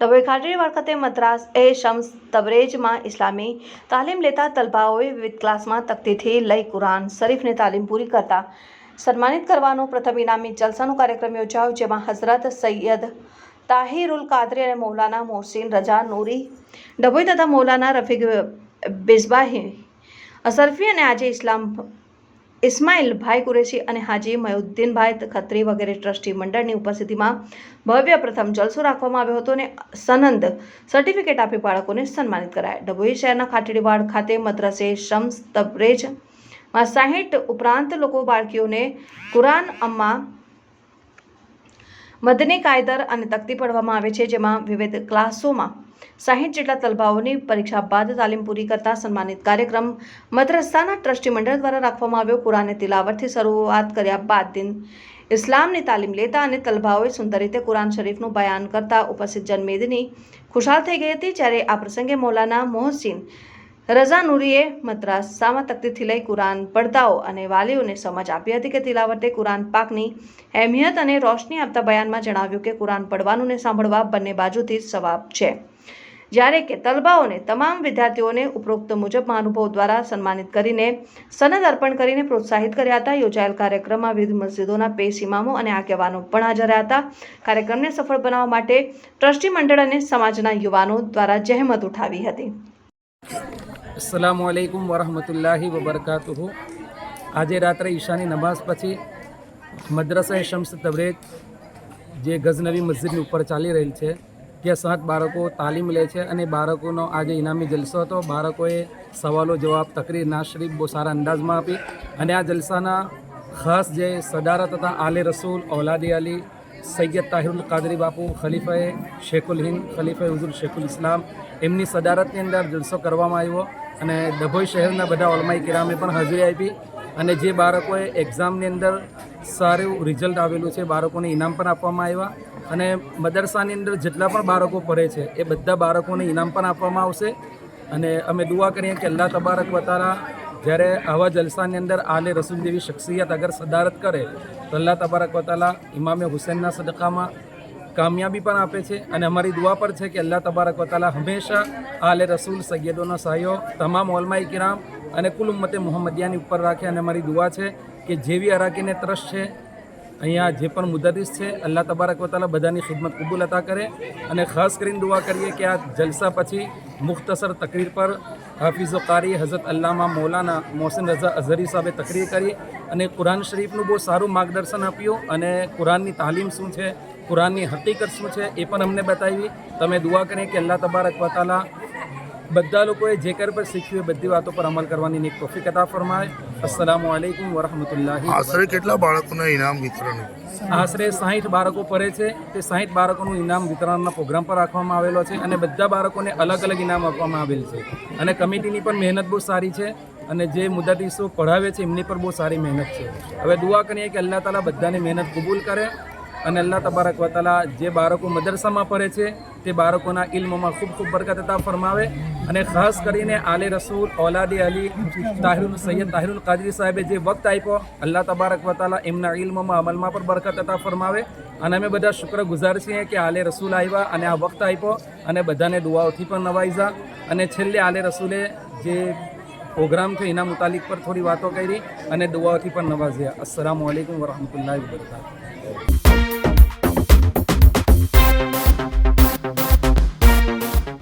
ડભોઈ ખાટરીવાડ ખાતે મદ્રાસ એ શમ્સ તબરેજમાં ઇસ્લામી તાલીમ લેતા તલબાઓએ વિવિધ ક્લાસમાં તકતીથી લઈ કુરાન શરીફની તાલીમ પૂરી કરતા સન્માનિત કરવાનો પ્રથમ ઇનામી જલસાનો કાર્યક્રમ યોજાયો, જેમાં હઝરત સૈયદ તાહિરુલ કાદરી અને મૌલાના મોહસિન રજા નૂરી, ડભોઈ તથા મૌલાના રફીક બિઝબાહી અસરફી અને આજે ઇસ્લામ ઇસ્માઇલ ભાઈ કુરેશી અને હાજી મયુદ્દીનભાઈ ખત્રી વગેરે ટ્રસ્ટી મંડળની ઉપસ્થિતિમાં ભવ્ય પ્રથમ જલસો રાખવામાં આવ્યો હતો અને સનંદ સર્ટિફિકેટ આપી બાળકોને સન્માનિત કરાયા. ડભોઈ શહેરના ખાટીડીવાડ ખાતે મદ્રાસે શમ્સ તબરેજમાં સાહીઠ ઉપરાંત લોકો બાળકીઓને કુરાન અમ્મા મદની કાયદર અને તકતી પડવામાં આવે છે, જેમાં વિવિધ ક્લાસોમાં સાહીઠ જેટલા તલબાઓની પરીક્ષા બાદ તાલીમ પૂરી કરતા સન્માનિત કાર્યક્રમ મદ્રસાના ટ્રસ્ટી મંડળ દ્વારા રાખવામાં આવ્યો. કુરાને તિલાવતથી શરૂઆત કર્યા બાદ દિન ઇસ્લામની તાલીમ લેતા અને તલબાઓએ સુંદર રીતે કુરાન શરીફનું બયાન કરતા ઉપસ્થિત જનમેદની ખુશાલ થઈ ગઈ હતી, જ્યારે આ પ્રસંગે મૌલાના મોહસિન રઝા નુરીએ મદ્રાસામાં તકતીથી લઈ કુરાન પડદાઓ અને વાલીઓને સમજ આપી હતી કે તિલાવતે કુરાન પાકની અહેમિયત અને રોશની આપતા બયાનમાં જણાવ્યું કે કુરાન પડવાનું ને સાંભળવા બંને બાજુથી સવાબ છે. જ્યારે કે તલબાઓને તમામ વિદ્યાર્થીઓને ઉપરોક્ત મુજબ મહાનુભાવ દ્વારા સન્માનિત કરીને સનદ અર્પણ કરીને પ્રોત્સાહિત કર્યા હતા. યોજાયેલ કાર્યક્રમમાં વિવિધ મસ્જિદોના પેશ ઇમામો અને આગેવાનો પણ હાજર રહ્યા હતા. કાર્યક્રમને સફળ બનાવવા માટે ટ્રસ્ટી મંડળ અને સમાજના યુવાનો દ્વારા જહેમત ઉઠાવી હતી. અસલામ આલૈકુમ વરહમતુલ્લાહી વબરકાતુહુ. આજે રાત્રે ઈશાની નમાઝ પછી મદ્રસા શમ્સ તબરેજ જે ગઝનવી મસ્જિદની ઉપર ચાલી રહેલ છે ત્યાં સાત બાળકો તાલીમ લે છે અને બાળકોનો આજે ઇનામી જલસો હતો. બાળકોએ સવાલો જવાબ તકરીર નાશરીફ બહુ સારા અંદાજમાં આપી અને આ જલસાના ખાસ જે સદારત હતા આલે રસૂલ ઓલાદી અલી, સૈયદ તાહિરુલ કાદરી બાપુ, ખલીફાએ શેખુલ હિન્દ, ખલીફાએ હુઝુર શેખુલ ઇસ્લામ, એમની સદારતની અંદર જલસો કરવામાં આવ્યો અને ડભોઈ શહેરના બધા ઓલમાઈ કિરામે પણ હાજરી આપી અને જે બાળકોએ એક્ઝામની અંદર સારું રિઝલ્ટ આવેલું છે, બાળકોને ઇનામ પણ આપવામાં આવ્યા અને મદરસાની અંદર જેટલા પણ બાળકો પડે છે, એ બધા બાળકોને ઇનામ પણ આપવામાં આવશે. અને અમે દુઆ કરીએ કે અલ્લાહ તબારક વતારા જ્યારે આવા જલસાની અંદર આલે રસૂલ જેવી શખ્સિયત અગર સદારત કરે, તો અલ્લાહ તબારક વતાલા ઇમામે હુસૈનના સદકામાં કામયાબી પણ આપે છે. અને અમારી દુઆ પર છે કે અલ્લાહ તબારક વતાલા હંમેશા આલે રસૂલ સૈયદોનો સહયો તમામ ઓલમાઈ કિરામ અને કુલ ઉમ્મતે મોહમ્મદિયાની ઉપર રાખે. અને અમારી દુઆ છે કે જેવી અરાકીને ત્રસ છે અહીંયા જે પણ મુદરીસ છે, અલ્લાહ તબારક વતાલા બધાની ખિદમત કબૂલ અતા કરે. અને ખાસ કરીને દુઆ કરીએ કે આ જલસા પછી મુખ્તસર તકરીર પર હાફિઝો કારી હઝરત અલ્લામા મૌલાના મોહસિન રઝા અઝહરી સાહેબે તકરીર કરી અને કુરાન શરીફનું બહુ સારું માર્ગદર્શન આપ્યું અને કુરાનની તાલીમ શું છે, કુરાનની હકીકત શું છે એ પણ અમને બતાવી. તમે દુઆ કરીએ કે અલ્લાહ તબારક વતાલા બધા લોકોએ જે કર પર શીખ્યું એ બધી વાતો પર અમલ કરવાની એક તોફીક અતા ફરમાય અસ્સલામુ અલૈકુમ વરહમતુલ્લાહ આશરે કેટલા બાળકોને ઇનામ વિતરણ? આશરે સાહીઠ બાળકો પડે છે. તે સાહીઠ બાળકોનું ઇનામ વિતરણના પ્રોગ્રામ પર રાખવામાં આવેલો છે અને બધા બાળકોને અલગ અલગ ઇનામ આપવામાં આવેલ છે. અને કમિટીની પણ મહેનત બહુ સારી છે અને જે મુદ્દાધીશો પઢાવે છે એમની પર બહુ સારી મહેનત છે. હવે દુઆ કરીએ કે અલ્લાહ તાલા બધાની મહેનત કબૂલ કરે અને અલ્લાહ તબારક વતાલા જે બાળકો મદરસામાં પડે છે, તે બાળકોના ઇલ્મમાં ખૂબ ખૂબ બરકત ફરમાવે. અને ખાસ કરીને આલે રસૂલ, ઔલાદી અલી, તાહિરુલ સૈયદ, તાહિરુલ કાદરી સાહેબે જે વખત આપ્યો, અલ્લાહ તબારક વતાલા એમના ઇલ્મમાં અમલમાં પણ બરકત ફરમાવે. અને અમે બધા શુક્ર ગુજાર છીએ કે આલે રસૂલ આવ્યા અને આ વખત આપ્યો અને બધાને દુઆઓથી પણ નવાઈઝા. અને છેલ્લે આલે રસૂલે જે પ્રોગ્રામ છે એના મુતાલિક પર થોડી વાતો કરી અને દુઆઓથી પણ નવાજ્યા અસલામ અલૈકુમ વરહમતુલ્લાહિ વબરકાતુહુ.